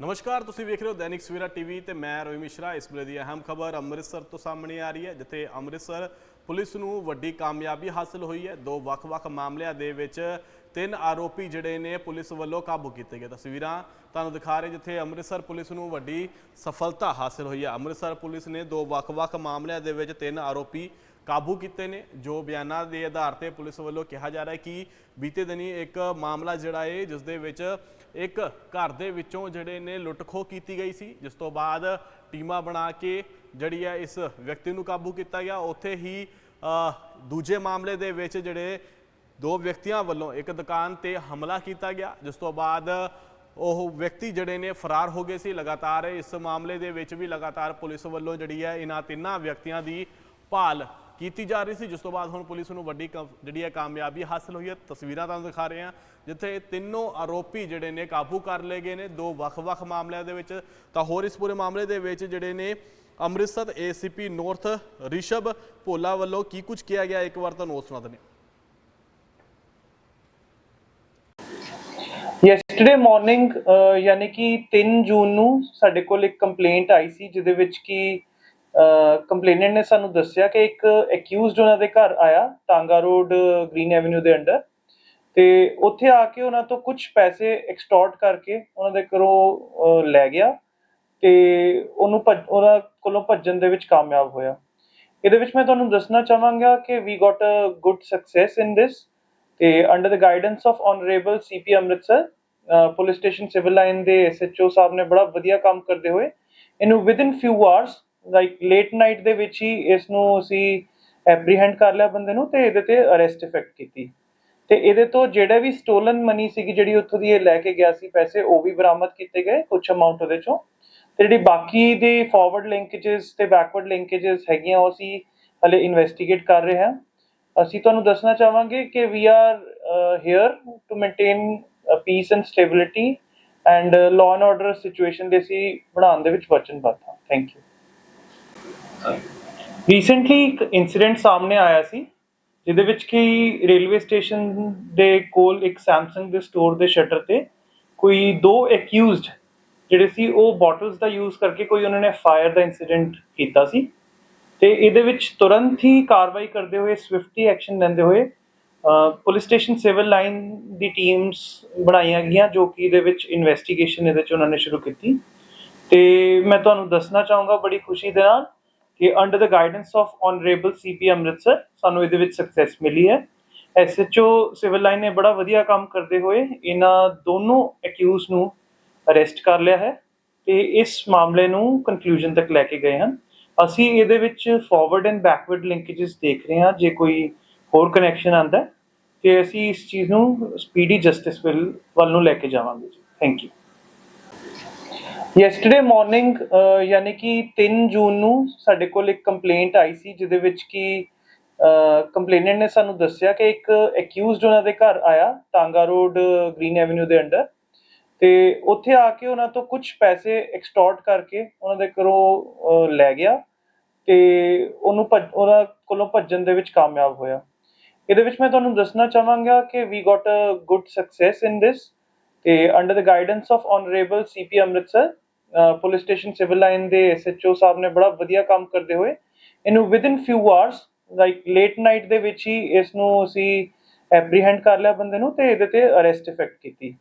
ਨਮਸਕਾਰ, ਤੁਸੀਂ ਵੇਖ ਰਹੇ ਹੋ ਦੈਨਿਕ ਸਵੇਰਾ ਟੀਵੀ ਤੇ ਮੈਂ ਰੋਹਿਤ ਮਿਸ਼ਰਾ। ਇਸ ਵੇਲੇ ਦੀ ਅਹਿਮ ਖਬਰ ਅੰਮ੍ਰਿਤਸਰ ਤੋਂ ਸਾਹਮਣੇ ਆ ਰਹੀ ਹੈ, ਜਿੱਥੇ ਅੰਮ੍ਰਿਤਸਰ ਪੁਲਿਸ ਨੂੰ ਵੱਡੀ ਕਾਮਯਾਬੀ ਹਾਸਲ ਹੋਈ ਹੈ। ਦੋ ਵੱਖ-ਵੱਖ ਮਾਮਲਿਆਂ ਦੇ ਵਿੱਚ ਤਿੰਨ ਆਰੋਪੀ ਜਿਹੜੇ ਨੇ ਪੁਲਿਸ ਵੱਲੋਂ ਕਾਬੂ ਕੀਤੇ ਗਏ। ਤਸਵੀਰਾਂ ਤੁਹਾਨੂੰ ਦਿਖਾ ਰਹੇ ਜਿੱਥੇ ਅੰਮ੍ਰਿਤਸਰ ਪੁਲਿਸ ਨੂੰ ਵੱਡੀ ਸਫਲਤਾ ਹਾਸਲ ਹੋਈ ਹੈ। ਅੰਮ੍ਰਿਤਸਰ ਪੁਲਿਸ ਨੇ ਦੋ ਵੱਖ-ਵੱਖ ਮਾਮਲਿਆਂ ਦੇ ਵਿੱਚ ਤਿੰਨ ਆਰੋਪੀ ਕਾਬੂ ਕੀਤੇ ਨੇ, ਜੋ ਬਿਆਨਾਂ ਦੇ ਆਧਾਰ ਤੇ ਪੁਲਿਸ ਵੱਲੋਂ ਕਿਹਾ ਜਾ ਰਿਹਾ ਹੈ ਕਿ ਬੀਤੇ ਦਿਨੀ ਇੱਕ ਮਾਮਲਾ ਜਿਹੜਾ ਹੈ ਜਿਸ ਦੇ ਵਿੱਚ ਇੱਕ ਘਰ ਦੇ ਵਿੱਚੋਂ ਜਿਹੜੇ ਨੇ ਲੁੱਟਖੋ ਕੀਤੀ ਗਈ ਸੀ, ਜਿਸ ਤੋਂ ਬਾਅਦ ਟੀਮਾਂ ਬਣਾ ਕੇ ਜਿਹੜੀ ਹੈ ਇਸ ਵਿਅਕਤੀ ਨੂੰ ਕਾਬੂ ਕੀਤਾ ਗਿਆ। ਉੱਥੇ ਹੀ ਦੂਜੇ ਮਾਮਲੇ ਦੇ ਵਿੱਚ ਜਿਹੜੇ ਦੋ ਵਿਅਕਤੀਆਂ ਵੱਲੋਂ ਇੱਕ ਦੁਕਾਨ ਤੇ ਹਮਲਾ ਕੀਤਾ ਗਿਆ, ਜਿਸ ਤੋਂ ਬਾਅਦ ਉਹ ਵਿਅਕਤੀ ਜਿਹੜੇ ਨੇ ਫਰਾਰ ਹੋ ਗਏ ਸੀ। ਲਗਾਤਾਰ ਇਸ ਮਾਮਲੇ ਦੇ ਵਿੱਚ ਵੀ ਲਗਾਤਾਰ ਪੁਲਿਸ ਵੱਲੋਂ ਜਿਹੜੀ ਹੈ ਇਹਨਾਂ ਤਿੰਨਾਂ ਵਿਅਕਤੀਆਂ ਦੀ ਭਾਲ ਕੀਤੀ ਜਾ ਰਹੀ ਸੀ, ਜਿਸ ਤੋਂ ਬਾਅਦ ਹੁਣ ਪੁਲਿਸ ਨੂੰ ਵੱਡੀ ਜਿਹੜੀ ਹੈ ਕਾਮਯਾਬੀ ਹਾਸਲ ਹੋਈ ਹੈ। ਤਸਵੀਰਾਂ ਤੁਹਾਨੂੰ ਦਿਖਾ ਰਹੇ ਹਾਂ, ਜਿੱਥੇ ਤਿੰਨੋਂ ਆਰੋਪੀ ਜਿਹੜੇ ਨੇ ਕਾਬੂ ਕਰ ਲਏ ਗਏ ਨੇ, ਦੋ ਵੱਖ-ਵੱਖ ਮਾਮਲਿਆਂ ਦੇ ਵਿੱਚ। ਤਾਂ ਹੋਰ ਇਸ ਪੂਰੇ ਮਾਮਲੇ ਦੇ ਵਿੱਚ ਜਿਹੜੇ ਨੇ ਅੰਮ੍ਰਿਤਸਰ ਏਸੀਪੀ ਨਾਰਥ ਰਿਸ਼ਭ ਭੋਲਾ ਵੱਲੋਂ ਕੀ ਕੁਝ ਕਿਹਾ ਗਿਆ, ਇੱਕ ਵਾਰ ਤੁਹਾਨੂੰ ਸੁਣਾ ਦਿੰਦੇ ਯੈਸਟਰਡੇ ਮਾਰਨਿੰਗ ਯਾਨੀ ਕਿ 3 ਜੂਨ ਨੂੰ ਸਾਡੇ ਕੋਲ ਇੱਕ ਕੰਪਲੇਂਟ ਆਈ ਸੀ, ਜਿਹਦੇ ਵਿੱਚ ਕਿ ਕੰਪਲੇਨੈਂਟ ਨੇ ਸਾਨੂੰ ਦੱਸਿਆ ਕਿ ਇੱਕ ਅਕਿਊਜ਼ਡ ਉਹਨਾਂ ਦੇ ਘਰ ਆਇਆ, ਟਾਂਗਾ ਰੋਡ, ਗ੍ਰੀਨ ਐਵੇਨਿਊ ਦੇ ਅੰਡਰ। ਤੇ ਉੱਥੇ ਆ ਕੇ ਉਹਨਾਂ ਤੋਂ ਕੁਝ ਪੈਸੇ ਐਕਸਟੋਰਟ ਕਰਕੇ ਉਹਨਾਂ ਦੇ ਘਰੋਂ ਲੈ ਗਿਆ ਤੇ ਉਹਨੂੰ ਭੱਜ- ਕੋਲੋਂ ਭੱਜਣ ਦੇ ਵਿੱਚ ਕਾਮਯਾਬ ਹੋਇਆ। ਇਹਦੇ ਵਿੱਚ ਮੈਂ ਤੁਹਾਨੂੰ ਦੱਸਣਾ ਚਾਹਾਂਗਾ ਕਿ we got a good success in this ਤੇ under the guidance of honourable CP Amritsar police station civil line ਦੇ ਐਸਐਚਓ ਸਾਹਿਬ ਨੇ ਬੜਾ ਵਧੀਆ ਕੰਮ ਕਰਦੇ ਹੋਏ, ਇਹਨੂੰ with few hours like late night ਦੇ ਵਿੱਚ ਹੀ ਇਸ ਨੂੰ ਅਸੀਂ ਐਪਰੀਹੈਂਡ ਕਰ ਲਿਆ ਬੰਦੇ ਨੂੰ ਤੇ ਇਹਦੇ ਤੇ ਅਰੈਸਟ ਇਫੈਕਟ ਕੀਤੀ। ਤੇ ਇਹਦੇ ਤੋਂ ਜਿਹੜਾ ਵੀ ਸਟੋਲਨ ਮਨੀ ਸੀਗੀ, ਜਿਹੜੀ ਉੱਥੋਂ ਦੀ ਇਹ ਲੈ ਕੇ ਗਿਆ ਸੀ ਪੈਸੇ, ਉਹ ਵੀ ਬਰਾਮਦ ਕੀਤੇ ਗਏ ਕੁਝ ਅਮਾਉਂਟ ਉਹਦੇ ਚੋਂ। ਤੇ ਜਿਹੜੀ ਬਾਕੀ ਦੇ ਫਾਰਵਰਡ ਲਿੰਕੇजेस ਤੇ ਬੈਕਵਰਡ ਲਿੰਕੇजेस ਹੈਗੀਆਂ, ਉਹ ਅਸੀਂ ਹਲੇ ਇਨਵੈਸਟੀਗੇਟ ਕਰ ਰਹੇ ਹਾਂ। ਅਸੀਂ ਤੁਹਾਨੂੰ ਦੱਸਣਾ ਚਾਹਾਂਗੇ ਕਿ we are here to maintain peace and stability and law and order situation ਦੇ ਸੀ ਬਣਾਉਣ ਦੇ ਵਿੱਚ ਵਚਨਬੱਧ ਹਾਂ। ਥੈਂਕ ਯੂ ਰੀਸੈਂਟਲੀ ਇੱਕ ਇਨਸੀਡੈਂਟ ਸਾਹਮਣੇ ਆਇਆ ਸੀ, ਜਿਹਦੇ ਵਿੱਚ ਕਿ ਰੇਲਵੇ ਸਟੇਸ਼ਨ ਦੇ ਕੋਲ ਇੱਕ ਸੈਮਸੰਗ ਦੇ ਸਟੋਰ ਦੇ ਸ਼ਟਰ ਤੇ ਕੋਈ ਦੋ ਅਕਿਊਜ਼ਡ ਜਿਹੜੇ ਸੀ, ਉਹ ਬੋਟਲਸ ਦਾ ਯੂਜ਼ ਕਰਕੇ ਕੋਈ ਉਹਨਾਂ ਨੇ ਫਾਇਰ ਦਾ ਇਨਸੀਡੈਂਟ ਕੀਤਾ ਸੀ ਤੇ ਇਹਦੇ ਵਿੱਚ ਤੁਰੰਤ ਹੀ ਕਾਰਵਾਈ ਕਰਦੇ ਹੋਏ ਸਵਿਫਟੀ ਐਕਸ਼ਨ ਲੈਂਦੇ ਹੋਏ ਪੁਲਿਸ ਸਟੇਸ਼ਨ ਸਿਵਲ ਲਾਈਨ ਦੀ ਟੀਮਸ ਬਣਾਈਆਂ ਗਈਆਂ, ਜੋ ਕਿ ਇਹਦੇ ਵਿੱਚ ਇਨਵੈਸਟੀਗੇਸ਼ਨ ਇਹਦੇ ਚ ਉਹਨਾਂ ਨੇ ਸ਼ੁਰੂ ਕੀਤੀ ਤੇ ਮੈਂ ਤੁਹਾਨੂੰ ਦੱਸਣਾ ਚਾਹੂੰਗਾ ਬੜੀ ਖੁਸ਼ੀ ਦੇ ਨਾਲ ਕਿ under the guidance of honourable CP Amritsar ਸਾਨੂੰ ਇਹਦੇ ਵਿੱਚ ਸਕਸੈਸ ਮਿਲੀ ਹੈ। ਐਸਐਚਓ ਸਿਵਲ ਲਾਈਨ ਨੇ ਬੜਾ ਵਧੀਆ ਕੰਮ ਕਰਦੇ ਹੋਏ ਇਹਨਾਂ ਦੋਨੋਂ ਅਕਿਊਜ਼ ਨੂੰ ਅਰੈਸਟ ਕਰ ਲਿਆ ਹੈ ਤੇ ਇਸ ਮਾਮਲੇ ਨੂੰ ਕਨਕਲੂਜਨ ਤੱਕ ਲੈ ਕੇ ਗਏ ਹਨ। ਅਸੀਂ ਇਹਦੇ ਵਿੱਚ ਫਾਰਵਰਡ ਐਂਡ ਬੈਕਵਰਡ ਲਿੰਕੇजेस ਦੇਖ ਰਹੇ ਹਾਂ, ਜੇ ਕੋਈ ਹੋਰ ਕਨੈਕਸ਼ਨ ਆਂਦਾ ਤੇ ਅਸੀਂ ਇਸ ਚੀਜ਼ ਨੂੰ ਸਪੀਡੀ ਜਸਟਿਸ ਵੱਲ ਨੂੰ ਲੈ ਕੇ ਜਾਵਾਂਗੇ ਜੀ। Thank you yesterday morning uh, ਯਾਨੀ ਕਿ 3 ਜੂਨ ਨੂੰ ਸਾਡੇ ਕੋਲ ਇੱਕ ਕੰਪਲੇਂਟ ਆਈ ਸੀ, ਜਿਹਦੇ ਵਿੱਚ ਕਿ uh, ਕੰਪਲੇਨੈਂਟ ਨੇ ਸਾਨੂੰ ਦੱਸਿਆ ਕਿ ਇੱਕ ਅਕਿਊਜ਼ਡ ਉਹਨਾਂ ਦੇ ਘਰ ਆਇਆ, Tanga road uh, green avenue ਦੇ ਅੰਡਰ। ਤੇ ਉੱਥੇ ਆ ਕੇ ਉਹਨਾਂ ਤੋਂ ਕੁਝ ਪੈਸੇ ਐਕਸਟੋਰਟ ਕਰਕੇ ਉਹਨਾਂ ਦੇ ਘਰੋਂ ਲੈ ਗਿਆ ਤੇ ਉਹਨੂੰ ਭੱਜ- ਕੋਲੋਂ ਭੱਜਣ ਦੇ ਵਿੱਚ ਕਾਮਯਾਬ ਹੋਇਆ। ਇਹਦੇ ਵਿੱਚ ਮੈਂ ਤੁਹਾਨੂੰ ਦੱਸਣਾ ਚਾਹਾਂਗਾ ਕਿ we got a good success in this ਤੇ under the guidance of honourable CP Amritsar police station civil line ਦੇ ਐਸਐਚਓ ਸਾਹਿਬ ਨੇ ਬੜਾ ਵਧੀਆ ਕੰਮ ਕਰਦੇ ਹੋਏ, ਇਹਨੂੰ within few hours like late night ਦੇ ਵਿੱਚ ਹੀ ਇਸ ਨੂੰ ਅਸੀਂ ਐਪਰੀਹੈਂਡ ਕਰ ਲਿਆ ਬੰਦੇ ਨੂੰ ਤੇ ਇਹਦੇ ਤੇ ਅਰੈਸਟ ਇਫੈਕਟ ਕੀਤੀ।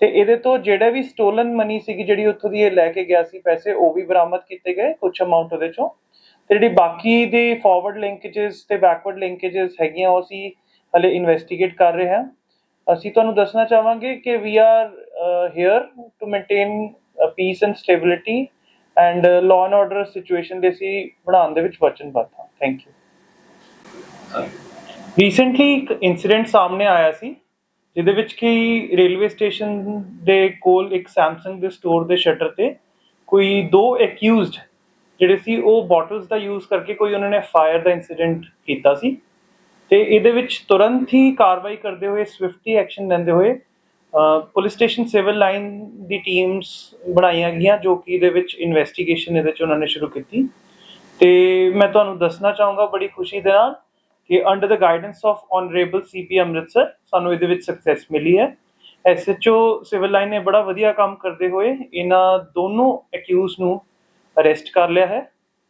ਤੇ ਇਹਦੇ ਤੋਂ ਜਿਹੜਾ ਵੀ ਸਟੋਲਨ ਮਨੀ ਸੀਗੀ ਜਿਹੜੀ ਉੱਥੋਂ ਦੀ ਇਹ ਲੈ ਕੇ ਗਿਆ ਸੀ ਪੈਸੇ, ਉਹ ਵੀ ਬਰਾਮਦ ਕੀਤੇ ਗਏ ਕੁਝ ਅਮਾਉਂਟ ਉਹਦੇ ਚੋਂ। ਤੇ ਜਿਹੜੀ ਬਾਕੀ ਦੇ ਫਾਰਵਰਡ ਲਿੰਕੇजेस ਤੇ ਬੈਕਵਰਡ ਲਿੰਕੇजेस ਹੈਗੀਆਂ, ਉਹ ਅਸੀਂ ਹਲੇ ਇਨਵੈਸਟੀਗੇਟ ਕਰ ਰਹੇ ਹਾਂ। ਅਸੀਂ ਤੁਹਾਨੂੰ ਦੱਸਣਾ ਚਾਹਾਂਗੇ ਕਿ we are here to maintain peace and stability and law and order situation ਦੇ ਅਸੀਂ ਬਣਾਉਣ ਦੇ ਵਿੱਚ ਵਚਨਬੱਧ ਹਾਂ। ਥੈਂਕ ਯੂ ਰੀਸੈਂਟਲੀ ਇੱਕ ਇਨਸੀਡੈਂਟ ਸਾਹਮਣੇ ਆਇਆ ਸੀ, ਜਿਹਦੇ ਵਿੱਚ ਕਿ ਰੇਲਵੇ ਸਟੇਸ਼ਨ ਦੇ ਕੋਲ ਇੱਕ ਸੈਮਸੰਗ ਦੇ ਸਟੋਰ ਦੇ ਸ਼ਟਰ ਤੇ ਕੋਈ ਦੋ ਅਕਿਊਜ਼ਡ ਜਿਹੜੇ ਸੀ, ਉਹ ਬੋਟਲਸ ਦਾ ਯੂਜ਼ ਕਰਕੇ ਕੋਈ ਉਹਨਾਂ ਨੇ ਫਾਇਰ ਦਾ ਇਨਸੀਡੈਂਟ ਕੀਤਾ ਸੀ ਤੇ ਇਹਦੇ ਵਿੱਚ ਤੁਰੰਤ ਹੀ ਕਾਰਵਾਈ ਕਰਦੇ ਹੋਏ ਸਵਿਫਟੀ ਐਕਸ਼ਨ ਲੈਂਦੇ ਹੋਏ ਪੁਲਿਸ ਸਟੇਸ਼ਨ ਸਿਵਲ ਲਾਈਨ ਦੀ ਟੀਮਸ ਬਣਾਈਆਂ ਗਈਆਂ ਜੋ ਕਿ ਇਹਦੇ ਵਿੱਚ ਇਨਵੈਸਟੀਗੇਸ਼ਨ ਇਹਦੇ ਚ ਉਹਨਾਂ ਨੇ ਸ਼ੁਰੂ ਕੀਤੀ। ਤੇ ਮੈਂ ਤੁਹਾਨੂੰ ਦੱਸਣਾ ਚਾਹੂੰਗਾ ਬੜੀ ਖੁਸ਼ੀ ਦੇ ਨਾਲ ਕਿ under the guidance of honourable CP Amritsar ਸਾਨੂੰ ਇਹਦੇ ਵਿੱਚ ਸਕਸੈਸ ਮਿਲੀ ਹੈ। ਐਸਐਚਓ ਸਿਵਲ ਲਾਈਨ ਨੇ ਬੜਾ ਵਧੀਆ ਕੰਮ ਕਰਦੇ ਹੋਏ ਇਹਨਾਂ ਦੋਨੋਂ ਅਕਿਊਜ਼ ਨੂੰ ਅਰੈਸਟ ਕਰ ਲਿਆ ਹੈ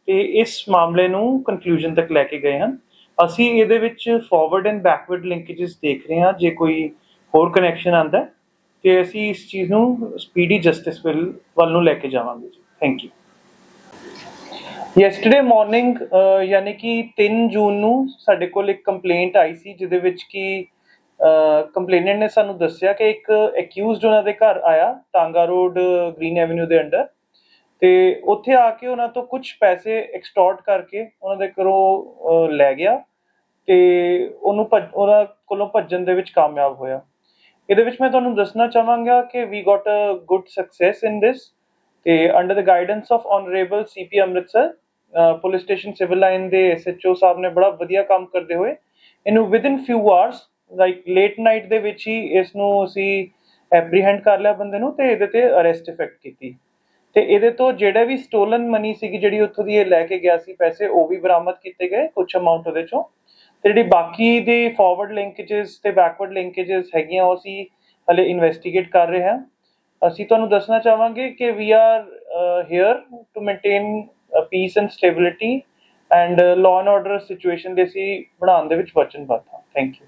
ਤੇ ਇਸ ਮਾਮਲੇ ਨੂੰ ਕਨਕਲੂਜਨ ਤੱਕ ਲੈ ਕੇ ਗਏ ਹਨ। ਅਸੀਂ ਇਹਦੇ ਵਿੱਚ ਫਾਰਵਰਡ ਐਂਡ ਬੈਕਵਰਡ ਲਿੰਕੇजेस ਦੇਖ ਰਹੇ ਹਾਂ। ਜੇ ਕੋਈ ਹੋਰ ਕਨੈਕਸ਼ਨ ਆਂਦਾ ਤੇ ਅਸੀਂ ਇਸ ਚੀਜ਼ ਨੂੰ ਸਪੀਡੀ ਜਸਟਿਸ ਵੱਲ ਵੱਲ ਨੂੰ ਲੈ ਕੇ ਜਾਵਾਂਗੇ ਥੈਂਕ ਯੂ ਯੈਸਟਰਡੇ ਮਾਰਨਿੰਗ ਯਾਨੀ ਕਿ 3 ਜੂਨ ਨੂੰ ਸਾਡੇ ਕੋਲ ਇੱਕ ਕੰਪਲੇਂਟ ਆਈ ਸੀ, ਜਿਹਦੇ ਵਿੱਚ ਕਿ ਕੰਪਲੇਨੈਂਟ ਨੇ ਸਾਨੂੰ ਦੱਸਿਆ ਕਿ ਇੱਕ ਅਕਿਊਜ਼ਡ ਉਹਨਾਂ ਦੇ ਘਰ ਆਇਆ, ਟਾਂਗਾ ਰੋਡ, ਗ੍ਰੀਨ ਐਵਨਿਊ ਦੇ ਅੰਡਰ। ਤੇ ਉੱਥੇ ਆ ਕੇ ਉਹਨਾਂ ਤੋਂ ਕੁਝ ਪੈਸੇ ਐਕਸਟੋਰਟ ਕਰਕੇ ਉਹਨਾਂ ਦੇ ਘਰੋਂ ਲੈ ਗਿਆ ਤੇ ਉਹਨੂੰ ਉਹਨਾਂ ਕੋਲੋਂ ਭੱਜਣ ਦੇ ਵਿੱਚ ਕਾਮਯਾਬ ਹੋਇਆ। ਇਹਦੇ ਵਿੱਚ ਮੈਂ ਤੁਹਾਨੂੰ ਦੱਸਣਾ ਚਾਹਾਂਗਾ ਕਿ we got a good success in this ਤੇ under the guidance of honourable CP Amritsar police station civil line ਦੇ ਐਸਐਚਓ ਸਾਹਿਬ ਨੇ ਬੜਾ ਵਧੀਆ ਕੰਮ ਕਰਦੇ ਹੋਏ, ਇਹਨੂੰ within few hours like late night ਦੇ ਵਿੱਚ ਹੀ ਇਸ ਨੂੰ ਅਸੀਂ ਐਪਰੀਹੈਂਡ ਕਰ ਲਿਆ ਬੰਦੇ ਨੂੰ ਤੇ ਇਹਦੇ ਤੇ ਅਰੈਸਟ ਇਫੈਕਟ ਕੀਤੀ। ਤੇ ਇਹਦੇ ਤੋਂ ਜਿਹੜਾ ਵੀ ਸਟੋਲਨ ਮਨੀ ਸੀਗੀ ਜਿਹੜੀ ਉੱਥੋਂ ਦੀ ਇਹ ਲੈ ਕੇ ਗਿਆ ਸੀ, ਪੈਸੇ ਉਹ ਵੀ ਬਰਾਮਦ ਕੀਤੇ ਗਏ ਕੁਝ ਅਮਾਉਂਟ ਉਹਦੇ ਚੋਂ। ਤੇ ਜਿਹੜੀ ਬਾਕੀ ਦੇ ਫਾਰਵਰਡ ਲਿੰਕੇजेस ਤੇ ਬੈਕਵਰਡ ਲਿੰਕੇजेस ਹੈਗੀਆਂ, ਉਹ ਅਸੀਂ ਹਲੇ ਇਨਵੈਸਟੀਗੇਟ ਕਰ ਰਹੇ ਹਾਂ। ਅਸੀਂ ਤੁਹਾਨੂੰ ਦੱਸਣਾ ਚਾਹਾਂਗੇ ਕਿ we are here to maintain peace and stability and law and order situation ਦੇ ਅਸੀਂ ਬਣਾਉਣ ਦੇ ਵਿੱਚ ਵਚਨਬੱਧ ਹਾਂ। Thank you